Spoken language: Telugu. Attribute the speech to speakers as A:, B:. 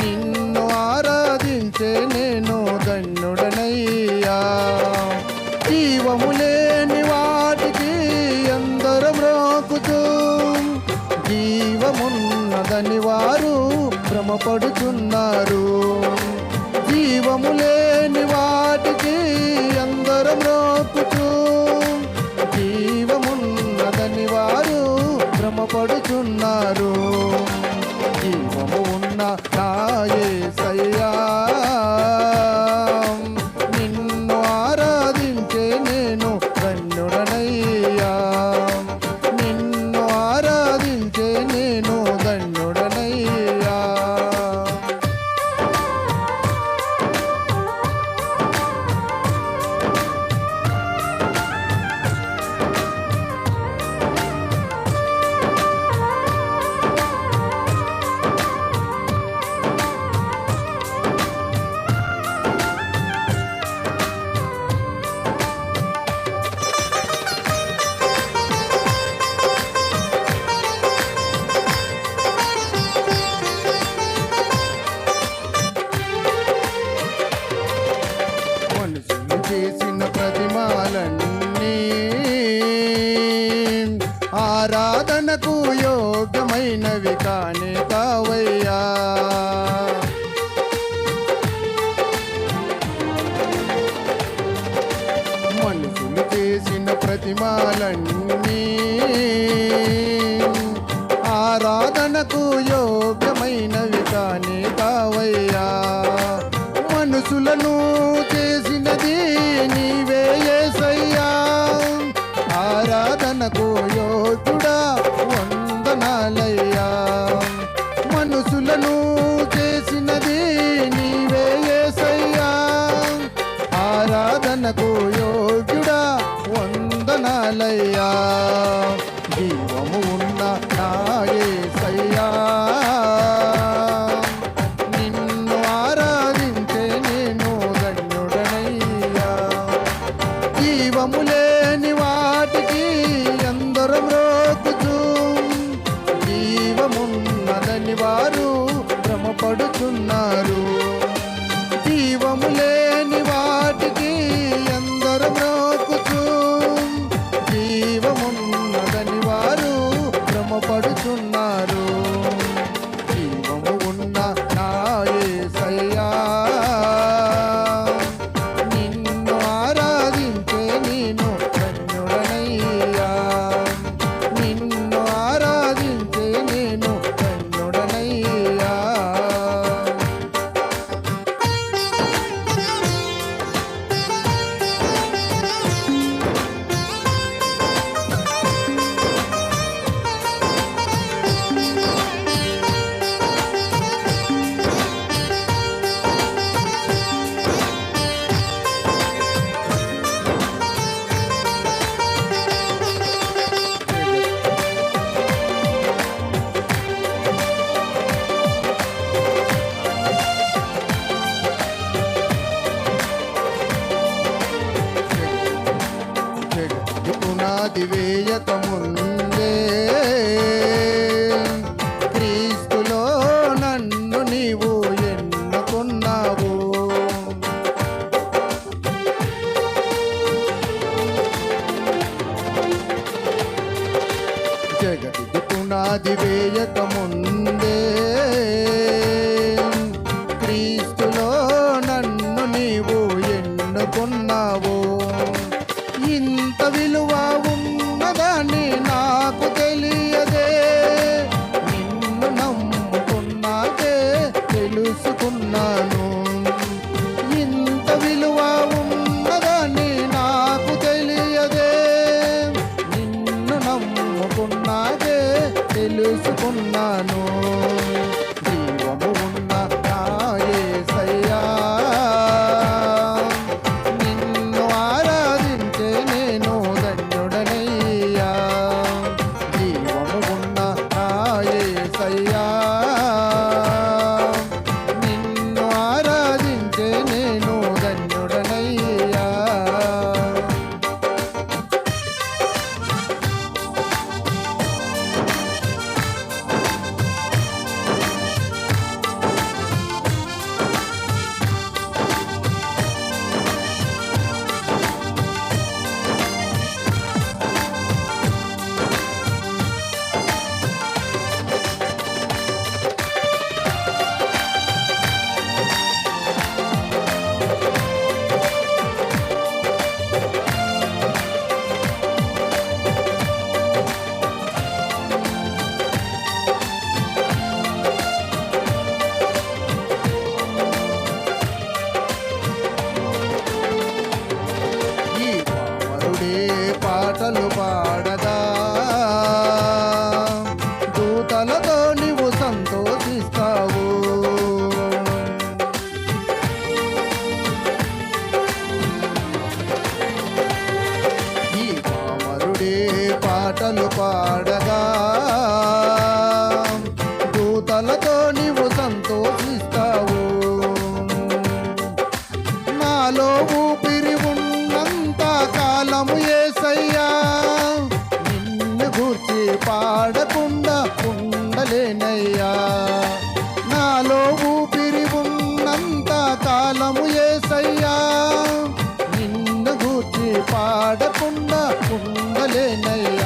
A: నిన్ను ఆరాధించే నేను ధన్యుడనయ్యా. జీవము లేని వాటికి ఎందరు మ్రోకుతూ జీవమున్నదని వారు భ్రమపడుతున్నారు జీవము లేని వాటికి అందరం భ్రమపడుచున్నారు. ప్రతిమాలన్నీ ఆరాధనకు యోగ్యమైనవి కానే కావయ్యా. మనుషులు చేసిన ప్రతిమాలన్నీ ఆరాధనకు యోగ్యుడా వందనాలయ్యా. జీవము ఉన్న నాయే సయ్యా. నిన్ను ఆరాధించే నేను ధన్యుడనయ్యా. జీవము లేని వాటికి అందరం రోకుచు. జీవమున్నదని వారు భ్రమపడుతున్నారు జీవము లే క్రీస్తులో నన్ను నీవు ఎన్నుకున్నావు. జగతి పునాది వేయక ముందే ఉన్నదే తెలుసుకున్నాను. పాటలు పాడగా. దూతలతో నీవు సంతోషిస్తావు. నాలో ఊపిరి ఉన్నంత కాలము ఏసయ్యా. నిన్ను గూర్చి పాడకుండా ఉండలేనయ్యా. నాలో ఊపిరి ఉన్నంత కాలము ఏసయ్యా. పాడకుండా ఉండలేనయ్య.